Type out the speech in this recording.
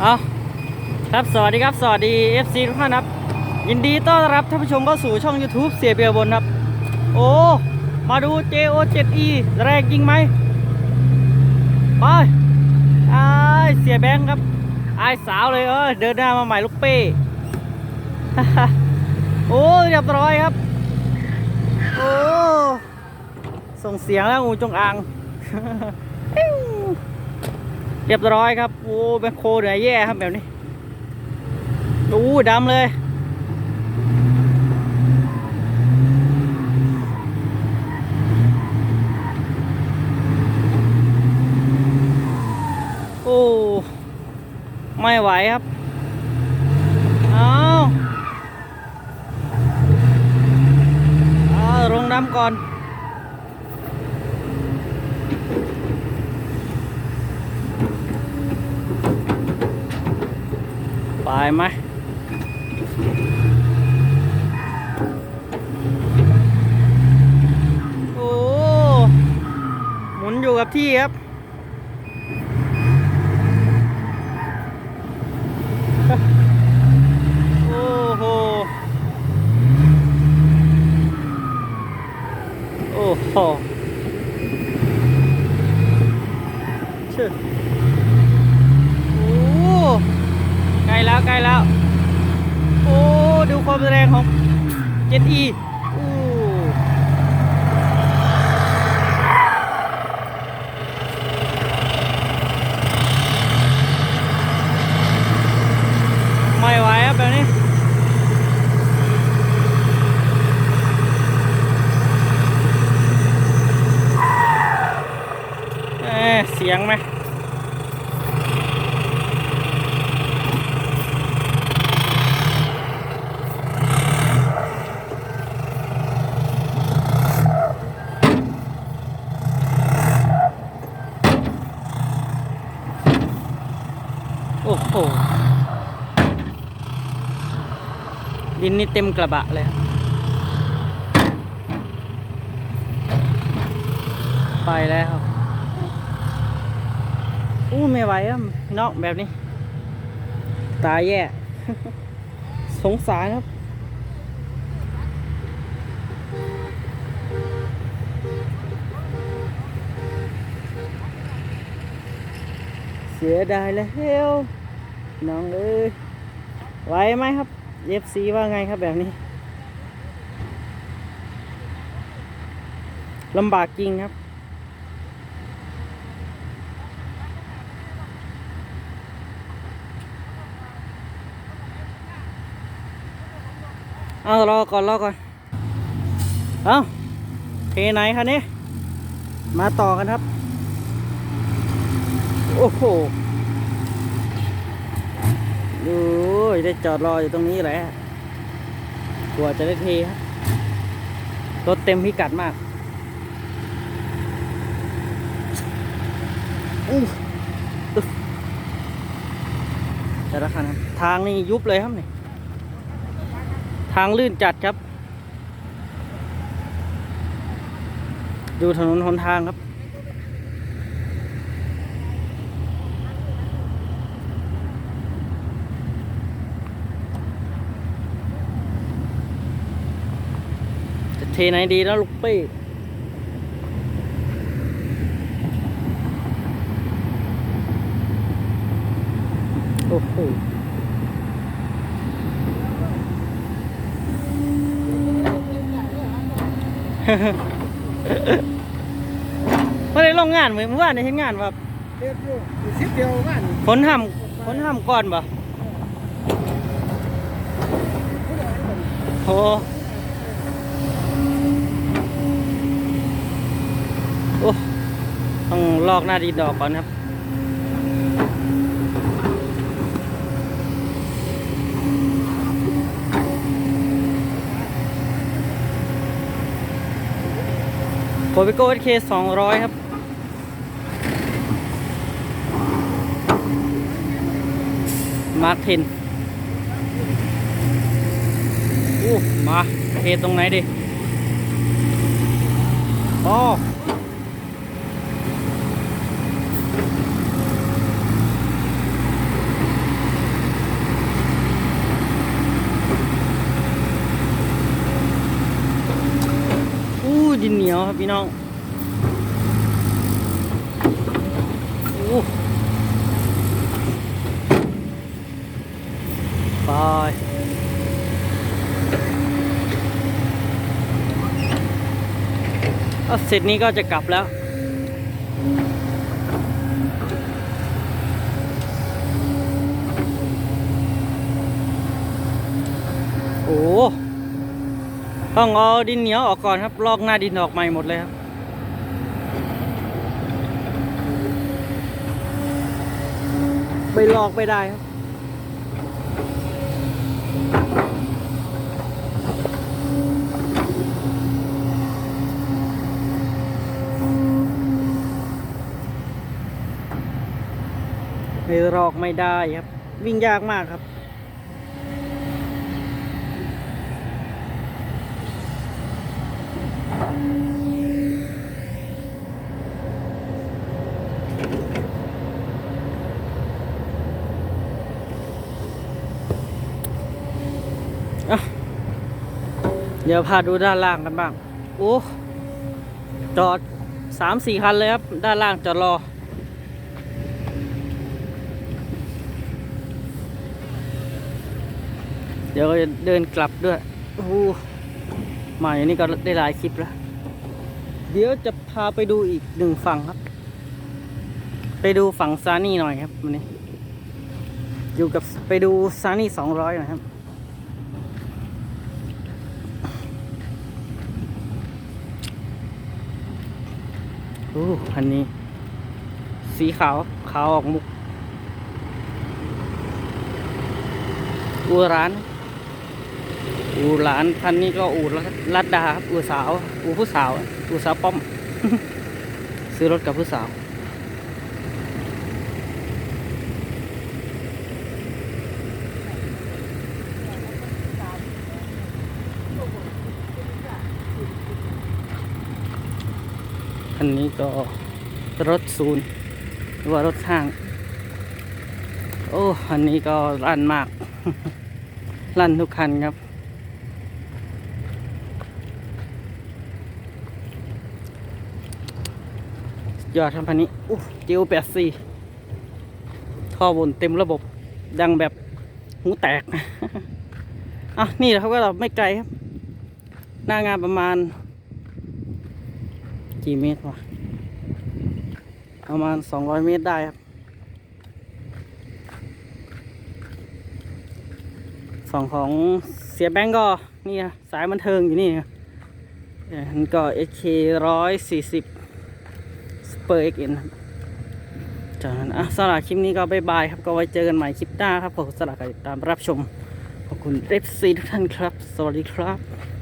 เอาครับสวัสดีครับ สวัสดี FC ทุกท่านครับ ยินดีต้อนรับท่านผู้ชมเข้าสู่ช่อง YouTube เสียเบียร์บนครับ โอ้ มาดู JO7E แรงจริงไหมไปไอเสียแบงค์ครับไอสาวเลยเออเดินหน้ามาใหม่ลูกเป้ โอ้เรียบร้อยครับ โอ้ ส่งเสียงแล้วงูจงอาง เรียบร้อยครับ โอ้แมคโคเหนื่อยแย่ครับแบบนี้ดูดำเลยโอ้ไม่ไหวครับ เอาเอาลงน้ำก่อน ไปไหมโอ้หมุนอยู่กับที่ครับ โอ้โห โอ้โหเชื่อโอ้ใกล้แล้วใกล้แล้ว โอ้ ดู ความแรงของเจ็ดอีอู้ไม่ไหวครับแบบนี้เสียงไหม โอ้โห ดิ นี่เต็มกระบะเลยไปแล้วอู้ไม่ไหวอะนอกแบบนี้ ตายแย่ สงสารครับเสียดายแล้วน้องเอ้ยไหวไหมครับ FC ว่าไงครับแบบนี้ลำบากจริงครับ เอารอก่อนรอก่อน เอาเทไหนคันนี้ มาต่อกันครับ โอ้โห ดูได้จอดรออยู่ตรงนี้แหละกลัวจะได้เทครับรถเต็มพิกัดมากอู้อึ๊บแต่ละคันครับทางนี่ยุบเลยครับนี่ทางลื่นจัดครับ ดูถนนหนทางครับ ทไหนดีแล้วลูกเป้โอ้โหไม่ได้ลงงานเหมือนเมื่อวานในเห็นงานแบบเรียกอยู่อยู่สิบเดียวบ้านฝนห้ำฝนห้ำก่อนบ่โหโอ้ ต้องลอกหน้าดีดอกก่อนครับ โควิโก้เคสองร้อยครับมาร์คเทนอู้มาเทตรงไหนดิอ๋อ ครับพี่น้องไปเสร็จนี้ก็จะกลับแล้ว ต้องเอาดินเหนียวออกก่อนครับ ลอกหน้าดินออกใหม่หมดเลยครับไปลอกไม่ได้ครับไปลอกไม่ได้ครับ วิ่งยากมากครับ เดี๋ยวพาดูด้านล่างกันบ้าง โอ้ จอดสามสี่คันเลยครับ ด้านล่างจอดรอ เดี๋ยวจะเดินกลับด้วยโอ้หมาอย่างนี้ก็ได้หลายคลิปแล้ว เดี๋ยวจะพาไปดูอีกหนึ่งฝั่งครับ ไปดูฝั่งซานี่หน่อยครับวันนี้ อยู่กับไปดูซานี่สองร้อยนะครับ อ้คันนี้ สีขาว ขาวออกมุกอูร้าน อูร้านคันนี้ก็อูรัดดาครับอูสาว อูผู้สาว อูสาวป้อม ซื้อรถกับผู้สาว คันนี้ก็รถศูนย์หรือว่ารถข้าง โอ้อันนี้ก็ลั่นมาก ลั่นทุกคันครับ ยอดครับคันนี้อู้เจลแปดสี่ท่อบนเต็มระบบดังแบบหูแตก อะ นี่แหละครับก็เราไม่ไกลครับ หน้างานประมาณ กี่เมตรวะประมาณสองร้อยเมตรได้ครับฝั่งของเสียแบงก์ก็นี่สายบันเทิงอยู่นี่นะเอ่นก็ HK ร้อยสี่สิบ Super XN ครับจากนั้นอะสำหรับคลิปนี้ก็บายบายครับ ก็ไว้เจอกันใหม่คลิปหน้าครับ ขอบคุณสำหรับการติดตามรับชม ขอบคุณเอฟซีทุกท่านครับ สวัสดีครับ